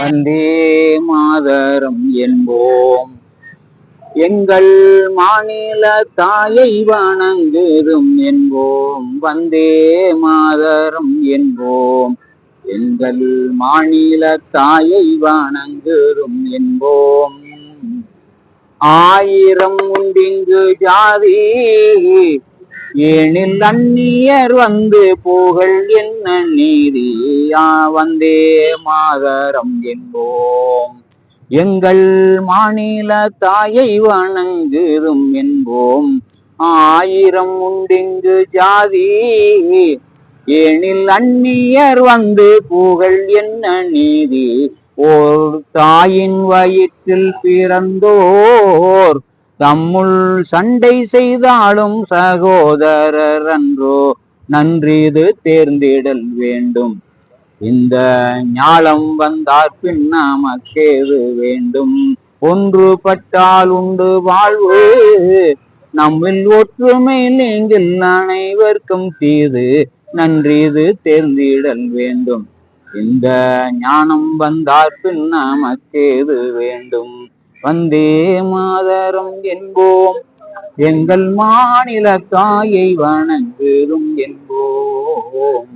வந்தே மாதரம் என்போம். எங்கள் மாநில தாயை வணங்குதும் என்போம். வந்தே மாதரம் என்போம். எங்கள் மாநில தாயை வணங்குதும் என்போம். ஆயிரம் உண்டிங்கு ஜாதி ஏனில் அந்நியர் வந்து புகழ் என்ன நீதி? ஆ, வந்தே மாதரம் என்போம். எங்கள் மாநில தாயை வணங்குதும் என்போம். ஆயிரம் உண்டிங்கு ஜாதி. ஏனில் அந்நியர் வந்து புகழ் என்ன நீதி? ஓர் தாயின் வயிற்றில் பிறந்தோர் தம்முள் சண்டை செய்தாலும் சகோதரர் அன்றோ நன்றிது தேர்ந்திடல் வேண்டும். இந்த ஞாலம் வந்தார் பின் நமக்கேது வேண்டும். ஒன்றுபட்டால் உண்டு வாழ்வு. நம்மில் ஒற்றுமை நீங்கள் அனைவருக்கும் தீது. நன்றிது தேர்ந்திடல் வேண்டும். இந்த ஞானம் வந்தார் பின் நமக்கேது வேண்டும். வந்தே மாதரம் என்போம். எங்கள் மாநில தாயை வணங்குதும் என்போம்.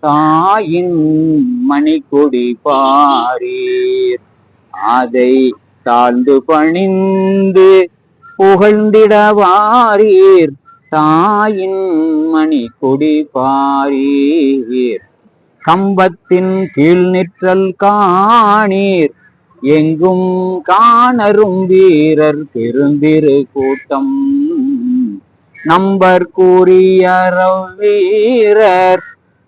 தாயின் மணிக்கொடி பாரீர். அதை தாழ்ந்து பணிந்து புகழ்ந்திட வாரீர். தாயின் மணிக்கொடி பாரீர். கம்பத்தின் கீழ் நிற்றல் காணீர். எங்கும் காணரும் வீரர் பெருந்திரு கூட்டம். நம்பர் கூறியற வீரர்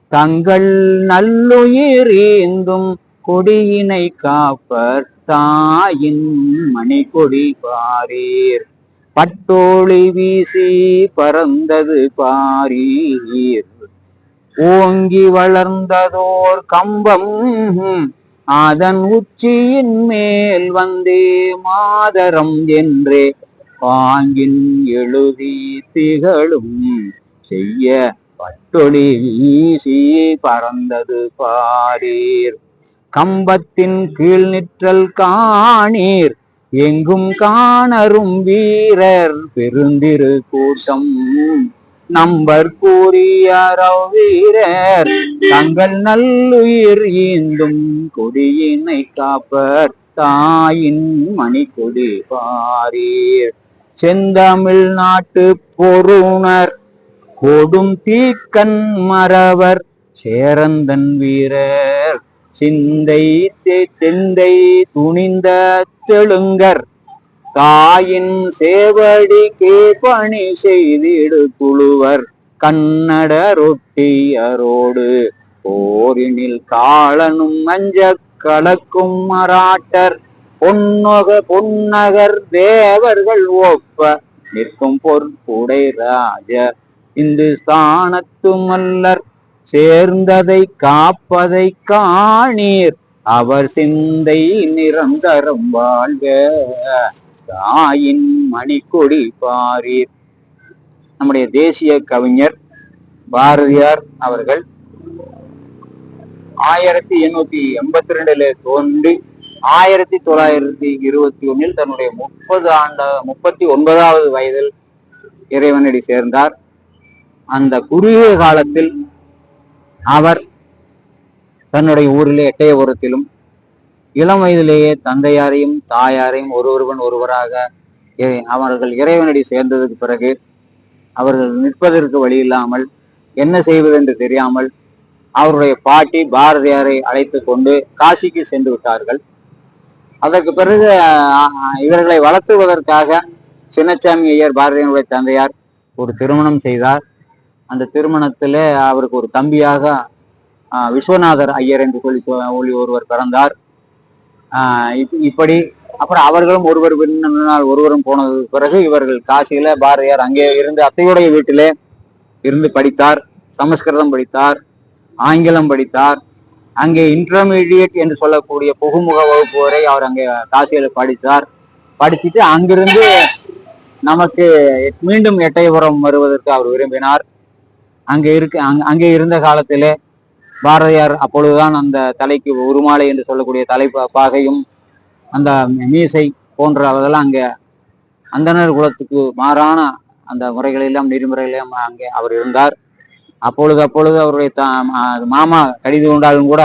தங்கள் நல்லுயிர் ஈந்தும் கொடியினை காப்பர் தாயின் மணிக்கொடி பாரீர். பட்டோளி வீசி பறந்தது பாரீர். ஓங்கி வளர்ந்ததோர் கம்பம் அதன் உச்சியின் மேல் வந்தே மாதரம் என்றே பாங்கின் எழுதி திகழும் செய்ய பட்டொளி வீசி பறந்தது பாரீர். கம்பத்தின் கீழ் நிற்றல் காணீர். எங்கும் காணரும் வீரர் பெருந்திரு கூட்டம். நம்பர் கூறியாரோ வீரர் தங்கள் நல்லுயிர் ஈந்தும் கொடியினை காப்பர் தாயின் மணி கொடி பாரீர். செந்தமிழ் நாட்டு பொருணர் கொடும் தீக்கண் மறவர் சேரந்தன் வீரர். சிந்தை தெந்தை துணிந்த தெலுங்கர் தாயின் சேவடிக்கே பணி செய்திடு குழுவர் கன்னட ரொட்டியரோடு போரினில் காலனும் அஞ்ச கலக்கும் மராட்டர் பொன்னக பொன்னகர் தேவர்கள் ஒப்ப நிற்கும் பொற்புடை ராஜ இந்துஸ்தானத்து மல்லர் சேர்ந்ததை காப்பதை காணீர். அவர் சிந்தை நிரந்தரம் வாழ்க. தாயின் மணிக்கொடி பாரீர். நம்முடைய தேசிய கவிஞர் பாரதியார் அவர்கள் ஆயிரத்தி எண்ணூத்தி எண்பத்தி ரெண்டுல தோன்றி ஆயிரத்தி தொள்ளாயிரத்தி இருபத்தி ஒன்னில் தன்னுடைய முப்பது ஆண்ட முப்பத்தி ஒன்பதாவது வயதில் இறைவனடி சேர்ந்தார். அந்த குறுகிய காலத்தில் அவர் தன்னுடைய ஊரிலே எட்டயபுரத்திலும் இளம் வயதிலேயே தந்தையாரையும் தாயாரையும் ஒருவருவன் ஒருவராக அவர்கள் இறைவனடி சேர்ந்ததுக்கு பிறகு அவர்கள் நிற்பதற்கு வழி இல்லாமல் என்ன செய்வது என்று தெரியாமல் அவருடைய பாட்டி பாரதியாரை அழைத்து கொண்டு காசிக்கு சென்று விட்டார்கள். அதற்கு பிறகு இவர்களை வளர்த்துவதற்காக சின்னச்சாமி ஐயர் பாரதியனுடைய தந்தையார் ஒரு திருமணம் செய்தார். அந்த திருமணத்தில் அவருக்கு ஒரு தம்பியாக விஸ்வநாதர் ஐயர் என்று சொல்லி ஒளி ஒருவர் பிறந்தார். இப்படி. அப்புறம் அவர்களும் ஒருவர் பின்னால் ஒருவரும் போனது பிறகு இவர்கள் காசியில பாரதியார் அங்கே இருந்து அத்தையுடைய வீட்டிலே இருந்து படித்தார். சமஸ்கிருதம் படித்தார். ஆங்கிலம் படித்தார். அங்கே இன்டர்மீடியட் என்று சொல்லக்கூடிய புகுமுக வகுப்பு வரை அவர் அங்கே காசியில படித்தார். படிச்சுட்டு அங்கிருந்து நமக்கு மீண்டும் எட்டயபுரம் வருவதற்கு அவர் விரும்பினார். அங்கே இருக்க அங்கே இருந்த காலத்திலே பாரதியார் அப்பொழுதுதான் அந்த தலைக்கு உருமாலை என்று சொல்லக்கூடிய தலை பாகையும் அந்த மீசை போன்ற அதெல்லாம் அங்கே அந்தனர் குலத்துக்கு மாறான அந்த முறைகளெல்லாம் நெறிமுறைகளெல்லாம் அங்கே அவர் இருந்தார். அப்பொழுது அப்பொழுது அவருடைய மாமா கடிது கொண்டாலும் கூட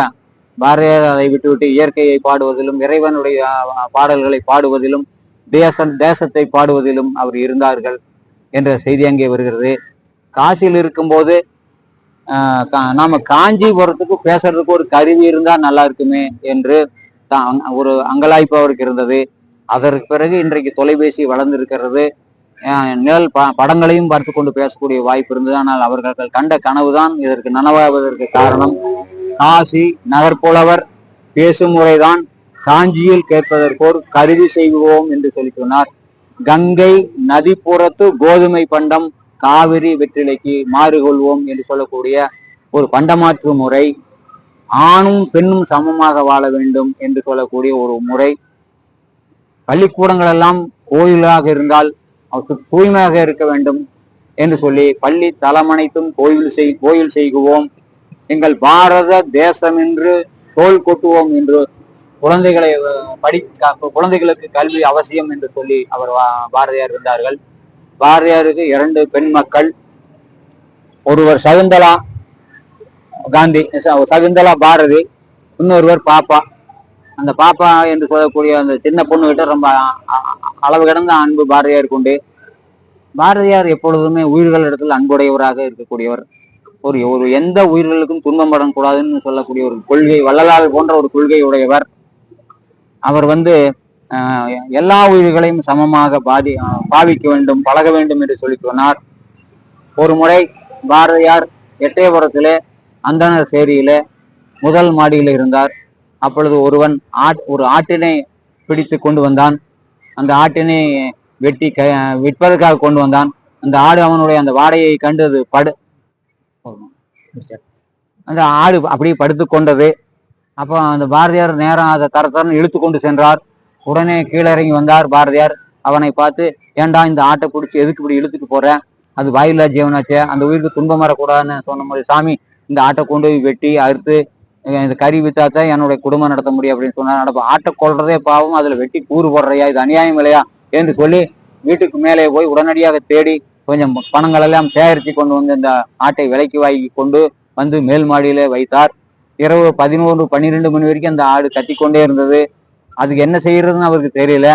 பாரதியார் அதை விட்டுவிட்டு இயற்கையை பாடுவதிலும் இறைவனுடைய பாடல்களை பாடுவதிலும் தேசம் தேசத்தை பாடுவதிலும் அவர் இருந்தார்கள் என்ற செய்தி அங்கே வருகிறது. காசியில் இருக்கும்போது நாம காஞ்சிபுரத்துக்கு பேசுறதுக்கு ஒரு கருவி இருந்தா நல்லா இருக்குமே என்று ஒரு அங்கலாய்ப்பு அவருக்கு இருந்தது. அதற்கு பிறகு இன்றைக்கு தொலைபேசி வளர்ந்திருக்கிறது. நிழல் ப படங்களையும் பார்த்து கொண்டு பேசக்கூடிய வாய்ப்பு இருந்தது. ஆனால் அவர்கள் கண்ட கனவுதான் இதற்கு நனவாவதற்கு காரணம். காசி நகர்ப்புலவர் பேசும் முறைதான் காஞ்சியில் கேட்பதற்கோர் கருவி செய்வோம் என்று சொல்லி சொன்னார். கங்கை நதிப்புறத்து கோதுமை பண்டம் காவிரி வெற்றிலைக்கு மாறுகொள்வோம் என்று சொல்லக்கூடிய ஒரு பண்டமாற்று முறை ஆணும் பெண்ணும் சமமாக வாழ வேண்டும் என்று சொல்லக்கூடிய ஒரு முறை. பள்ளிக்கூடங்கள் எல்லாம் கோயிலாக இருந்தால் தூய்மையாக இருக்க வேண்டும் என்று சொல்லி பள்ளி தலமனைத்தும் கோயில் செய் கோயில் செய்குவோம். எங்கள் பாரத தேசம் என்று தோல் கொட்டுவோம் என்று குழந்தைகளை படி குழந்தைகளுக்கு கல்வி அவசியம் என்று சொல்லி அவர் பாரதியார் இருந்தார்கள். பாரதியாருக்கு இரண்டு பெண் மக்கள் ஒருவர் சகுந்தலா காந்தி சகுந்தலா பாரதி இன்னொருவர் பாப்பா. அந்த பாப்பா என்று சொல்லக்கூடிய அந்த சின்ன பொண்ணு கிட்ட ரொம்ப அளவு கிடந்த அன்பு பாரதியார் கொண்டு பாரதியார் எப்பொழுதுமே உயிர்கள் இடத்தில் அன்புடையவராக இருக்கக்கூடியவர். ஒரு ஒரு எந்த உயிர்களுக்கும் துன்பம் படக்கூடாதுன்னு சொல்லக்கூடிய ஒரு கொள்கை வள்ளலால் போன்ற ஒரு கொள்கை உடையவர் அவர் வந்து எல்லா உயிர்களையும் சமமாக பாதி பாவிக்க வேண்டும் பழக வேண்டும் என்று சொல்லி சொன்னார். ஒரு முறை பாரதியார் எட்டயபுரத்திலே அந்தனர் சேரியிலே முதல் மாடியில் இருந்தார். அப்பொழுது ஒருவன் ஆட் ஒரு ஆட்டினை பிடித்து கொண்டு வந்தான். அந்த ஆட்டினை வெட்டி க விற்பதற்காக கொண்டு வந்தான். அந்த ஆடு அவனுடைய அந்த வாடையை கண்டு அது படு அந்த ஆடு அப்படியே படுத்து கொண்டது. அப்போ அந்த பாரதியார் நேரம் அதை தரத்தரன்னு இழுத்து கொண்டு சென்றார். உடனே கீழே இறங்கி வந்தார் பாரதியார். அவனை பார்த்து ஏண்டா இந்த ஆட்டை பிடிச்சி எதுக்கு இப்படி இழுத்துட்டு போற? அது வாயில்லா ஜீவனாச்சே அந்த உயிருக்கு துன்பம் வரக்கூடாதுன்னு சொன்ன மாதிரி சாமி இந்த ஆட்டை கொண்டு போய் வெட்டி அறுத்து இந்த கறி வித்தாத்தான் என்னுடைய குடும்பம் நடத்த முடியும் அப்படின்னு சொன்னா நடப்ப ஆட்டை கொள்றதே பாவம் அதுல வெட்டி கூறு போடுறையா இது அநியாயம் இல்லையா? என்று சொல்லி வீட்டுக்கு மேலே போய் உடனடியாக தேடி கொஞ்சம் பணங்கள் எல்லாம் சேகரித்து கொண்டு வந்து இந்த ஆட்டை விலைக்கு வாங்கி கொண்டு வந்து மேல் மாடியில வைத்தார். இரவு பதினோரு பன்னிரெண்டு மணி வரைக்கும் அந்த ஆடு கத்தி கொண்டே இருந்தது. அதுக்கு என்ன செய்யறதுன்னு அவருக்கு தெரியல.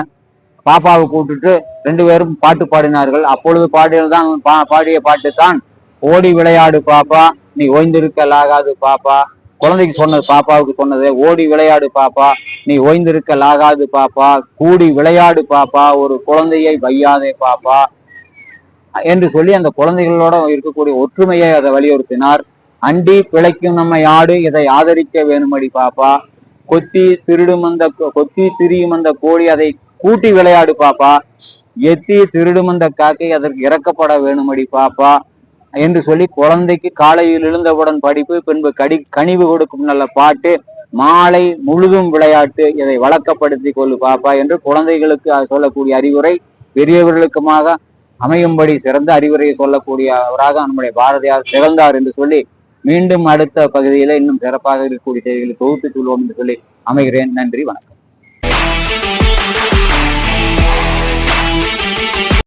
பாப்பாவை கூப்பிட்டுட்டு ரெண்டு பேரும் பாட்டு பாடினார்கள். அப்பொழுது பாடியதுதான் பா பாடிய பாட்டு தான் ஓடி விளையாடு பாப்பா நீ ஓய்ந்திருக்கலாகாது பாப்பா. குழந்தைக்கு சொன்னது பாப்பாவுக்கு சொன்னது ஓடி விளையாடு பாப்பா நீ ஓய்ந்திருக்கலாகாது பாப்பா கூடி விளையாடு பாப்பா ஒரு குழந்தையை வையாதே பாப்பா. என்று சொல்லி அந்த குழந்தைகளோட இருக்கக்கூடிய ஒற்றுமையை அதை வலியுறுத்தினார். அண்டி பிழைக்கும் நம்ம யாடு இதை ஆதரிக்க வேணுமடி பாப்பா. கொத்தி திருடும் அந்த கொத்தி திரியும் அந்த கோழி அதை கூட்டி விளையாடு பாப்பா. எத்தி திருடும் அந்த காக்கை அதற்கு இறக்கப்பட வேணுமடி பாப்பா என்று சொல்லி குழந்தைக்கு காலையில் எழுந்தவுடன் படிப்பு பின்பு கடி கனிவு கொடுக்கும் நல்ல பாட்டு மாலை முழுதும் விளையாட்டு இதை வழக்கப்படுத்தி கொள்ளு பாப்பா என்று குழந்தைகளுக்கு சொல்லக்கூடிய அறிவுரை பெரியவர்களுக்குமாக அமையும்படி சிறந்த அறிவுரையை சொல்லக்கூடியவராக நம்முடைய பாரதியார் திகழ்ந்தார் என்று சொல்லி மீண்டும் அடுத்த பகுதியில இன்னும் சிறப்பாக இருக்கக்கூடிய செய்திகளை தொகுத்து சொல்வோம் என்று சொல்லி அமைகிறேன். நன்றி வணக்கம்.